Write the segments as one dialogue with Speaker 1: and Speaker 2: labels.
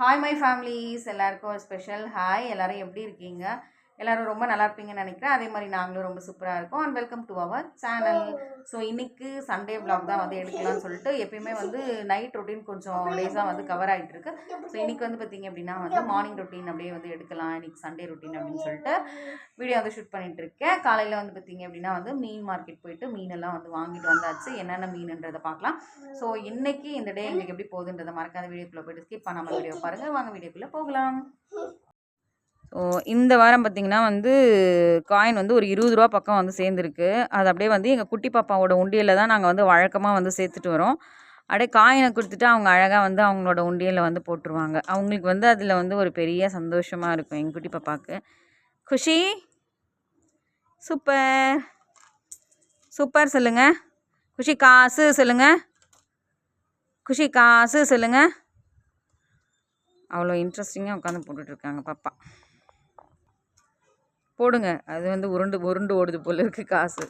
Speaker 1: Hi my families எல்லாருக்கும் ஒரு special hi எல்லோரும் எப்படி இருக்கீங்க? எல்லாரும் ரொம்ப நல்லா இருப்பீங்கன்னு நினைக்கிறேன். அதே மாதிரி நாங்களும் ரொம்ப சூப்பராக இருக்கோம். And welcome to our channel so இன்றைக்கு சண்டே vlog தான் வந்து எடுக்கலாம்னு சொல்லிட்டு எப்பயுமே வந்து நைட் ரொட்டீன் கொஞ்சம் டேஸாக வந்து கவர் ஆகிட்டு இருக்கு. ஸோ இன்னைக்கு வந்து பார்த்தீங்க அப்படின்னா வந்து மார்னிங் ரொட்டீன் அப்படியே வந்து எடுக்கலாம். இன்னைக்கு சண்டே ரொட்டீன் அப்படின்னு சொல்லிட்டு வீடியோ வந்து ஷூட் பண்ணிட்டு இருக்கேன். காலையில் வந்து பார்த்தீங்க அப்படின்னா வந்து மீன் மார்க்கெட் போயிட்டு மீனெல்லாம் வந்து வாங்கிட்டு வந்தாச்சு. என்னென்ன மீனுன்றதை பார்க்கலாம். ஸோ இன்னைக்கு இந்த டே எங்களுக்கு எப்படி போகுதுன்றதை மறக்காத வீடியோக்குள்ளே போயிட்டு ஸ்கிப் பண்ணாமல் வீடியோ பாருங்கள் வாங்க வீடியோக்குள்ளே போகலாம். ஸோ இந்த வாரம் பார்த்திங்கன்னா வந்து காயின் வந்து ஒரு இருபது ரூபா பக்கம் வந்து சேர்ந்துருக்கு. அது அப்படியே வந்து எங்கள் குட்டி பாப்பாவோட உண்டியலில் தான் நாங்கள் வந்து வழக்கமாக வந்து சேர்த்துட்டு வரோம். அப்படியே காயினை கொடுத்துட்டு அவங்க அழகாக வந்து அவங்களோட உண்டியலில் வந்து போட்டுருவாங்க. அவங்களுக்கு வந்து அதில் வந்து ஒரு பெரிய சந்தோஷமாக இருக்கும் எங்கள் குட்டி பாப்பாவுக்கு. குஷி? சூப்பர். சூப்பர் சொல்லுங்கள் குஷி காசு சொல்லுங்கள் குஷி காசு சொல்லுங்கள் அவ்வளோ இன்ட்ரெஸ்டிங்காக உட்காந்து போட்டுட்ருக்காங்க பாப்பா. போடுங்க. அது வந்து உருண்டு உருண்டு ஓடுது போல இருக்கு காசு.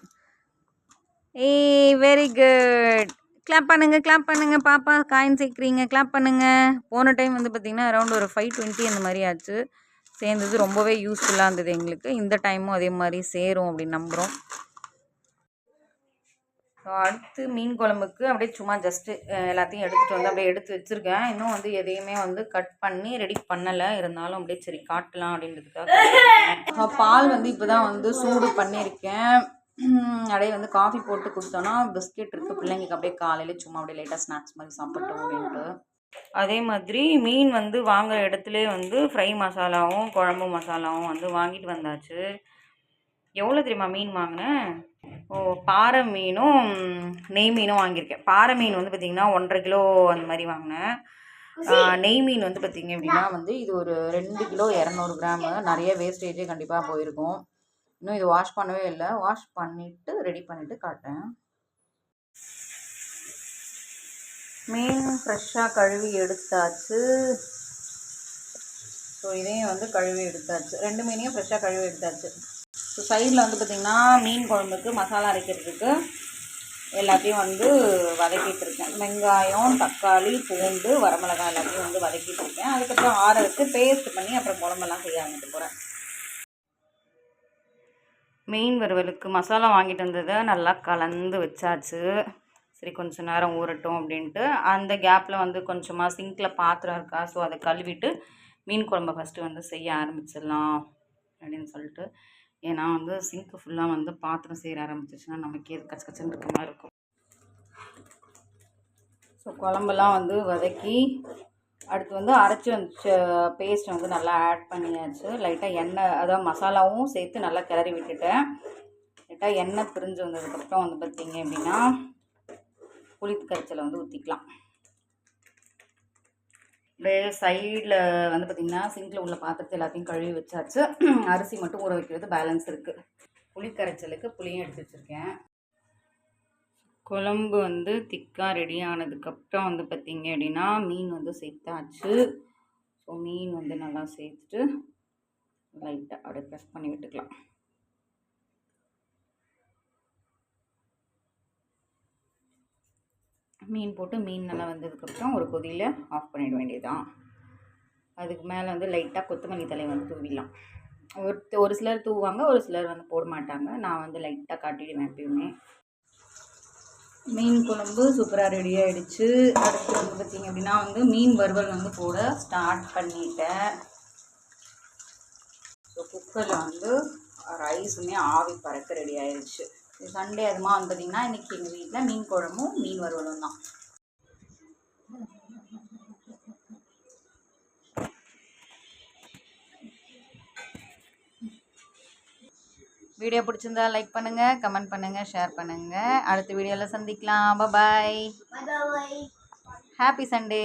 Speaker 1: ஏய் வெரி குட் கிளாப் பண்ணுங்க கிளாப் பண்ணுங்க பாப்பா காயின் சேர்க்குறீங்க கிளாப் பண்ணுங்க. போன டைம் வந்து பார்த்திங்கன்னா அரௌண்ட் ஒரு ஃபைவ் டுவெண்ட்டி அந்த மாதிரி ஆச்சு. சேர்ந்தது ரொம்பவே யூஸ்ஃபுல்லாக இருந்தது எங்களுக்கு. இந்த டைமும் அதே மாதிரி சேரும் அப்படின்னு நம்புகிறோம் அடுத்து மீன் குழம்புக்கு அப்படியே சும்மா ஜஸ்ட்டு எல்லாத்தையும் எடுத்துகிட்டு வந்து அப்படியே எடுத்து வச்சுருக்கேன். இன்னும் வந்து எதையுமே வந்து கட் பண்ணி ரெடி பண்ணலை. இருந்தாலும் அப்படியே சரி காட்டலாம் அப்படின்றதுக்காக பால் வந்து இப்போ தான் வந்து சூடு பண்ணியிருக்கேன். அப்படியே வந்து காஃபி போட்டு கொடுத்தோன்னா பிஸ்கெட் இருக்குது பிள்ளைங்களுக்கு அப்படியே காலையில் சும்மா அப்படியே லைட்டாக ஸ்நாக்ஸ் மாதிரி சாப்பிட்டோம் அப்படின்ட்டு. அதே மாதிரி மீன் வந்து வாங்குற இடத்துலே வந்து ஃப்ரை மசாலாவும் குழம்பு மசாலாவும் வந்து வாங்கிட்டு வந்தாச்சு. எவ்வளோ தெரியுமா மீன் வாங்கினேன் ஓ பாறை மீனும் நெய் மீனும் வாங்கியிருக்கேன். பாறை மீன் வந்து பார்த்திங்கன்னா ஒன்றரை கிலோ அந்த மாதிரி வாங்கினேன் நெய் மீன் வந்து பார்த்திங்க அப்படின்னா வந்து இது ஒரு ரெண்டு கிலோ இரநூறு கிராமு. நிறைய வேஸ்டேஜே கண்டிப்பாக போயிருக்கும். இன்னும் இது வாஷ் பண்ணவே இல்லை. வாஷ் பண்ணிவிட்டு ரெடி பண்ணிவிட்டு காட்டேன் மீன் ஃப்ரெஷ்ஷாக கழுவி எடுத்தாச்சு. ஸோ இதையும் வந்து கழுவி எடுத்தாச்சு. ரெண்டு மீனையும் ஃப்ரெஷ்ஷாக கழுவி எடுத்தாச்சு. ஸோ சைடில் வந்து பார்த்திங்கன்னா மீன் குழம்புக்கு மசாலா அரைக்கிறதுக்கு எல்லாத்தையும் வந்து வதக்கிட்டு இருக்கேன் வெங்காயம் தக்காளி பூண்டு வரமிளகாய் எல்லாத்தையும் வந்து வதக்கிட்டு இருக்கேன் அதுக்கப்புறம் ஆற வச்சு பேஸ்ட் பண்ணி அப்புறம் குழம்பெல்லாம் செய்ய ஆரம்பிட்டு போகிறேன் மீன் வறுவலுக்கு மசாலா வாங்கிட்டு வந்ததை நல்லா கலந்து வச்சாச்சு. சரி கொஞ்சம் நேரம் ஊறட்டும் அப்படின்ட்டு. அந்த கேப்பில் வந்து கொஞ்சமாக சிங்கில் பாத்திரம் இருக்கா? ஸோ அதை கழுவிட்டு மீன் குழம்பை ஃபஸ்ட்டு வந்து செய்ய ஆரம்பிச்சிடலாம் அப்படின்னு சொல்லிட்டு ஏன்னா வந்து சிங்க்கு ஃபுல்லாக வந்து பாத்திரம் செய்ய ஆரம்பிச்சிச்சுன்னா நமக்கே இது கச்ச கச்சன்னு இருக்க மாதிரி இருக்கும். ஸோ குழம்பெல்லாம் வந்து வதக்கி அடுத்து வந்து அரைச்சி வச்ச பேஸ்ட் வந்து நல்லா ஆட் பண்ணியாச்சு. லைட்டாக எண்ணெய் அதாவது மசாலாவும் சேர்த்து நல்லா கிளறி விட்டுட்டேன். லைட்டாக எண்ணெய் பிரிஞ்சு வந்ததுக்கப்புறம் வந்து பார்த்திங்க அப்படின்னா புளித்து கரைச்சலை வந்து ஊற்றிக்கலாம் அப்படியே சைடில் வந்து பார்த்திங்கன்னா சிங்கில் உள்ள பாத்திரத்தை எல்லாத்தையும் கழுவி வச்சாச்சு. அரிசி மட்டும் ஊற வைக்கிறது பேலன்ஸ் இருக்குது புளிக்கரைச்சலுக்கு புளியும் எடுத்து வச்சுருக்கேன். குழம்பு வந்து திக்காக ரெடி ஆனதுக்கப்புறம் வந்து பார்த்திங்க அப்படின்னா மீன் வந்து சேர்த்தாச்சு. ஸோ மீன் வந்து நல்லா சேர்த்துட்டு லைட்டாக அப்படியே ப்ரெஸ் பண்ணி விட்டுக்கலாம். மீன் போட்டு மீன் நல்லா வந்ததுக்கப்புறம் ஒரு கொதியில் ஆஃப் பண்ணிட வேண்டியதுதான். அதுக்கு மேலே வந்து லைட்டாக கொத்தமல்லி தலை வந்து தூவிடலாம். ஒரு ஒரு சிலர் தூவாங்க ஒரு சிலர் வந்து போட மாட்டாங்க. நான் வந்து லைட்டாக காட்டிடுவேன் எப்பயுமே. மீன் குழம்பு சூப்பராக ரெடி ஆகிடுச்சு அடுத்து வந்து பார்த்திங்க அப்படின்னா வந்து மீன் வறுவல் வந்து போட ஸ்டார்ட் பண்ணிட்டேன். ஸோ குக்கரில் வந்து ரைஸுமே ஆவி பறக்க ரெடி ஆயிடுச்சு. சண்டே அதுமா வந்து பார்த்திங்கன்னா இன்றைக்கி எங்கள் வீட்டில் மீன் குழம்பும் மீன் வறுவலும் தான். வீடியோ பிடிச்சிருந்தா லைக் பண்ணுங்கள் கமெண்ட் பண்ணுங்கள் ஷேர் பண்ணுங்கள் அடுத்த வீடியோவில் சந்திக்கலாம். பாய் ஹாப்பி சண்டே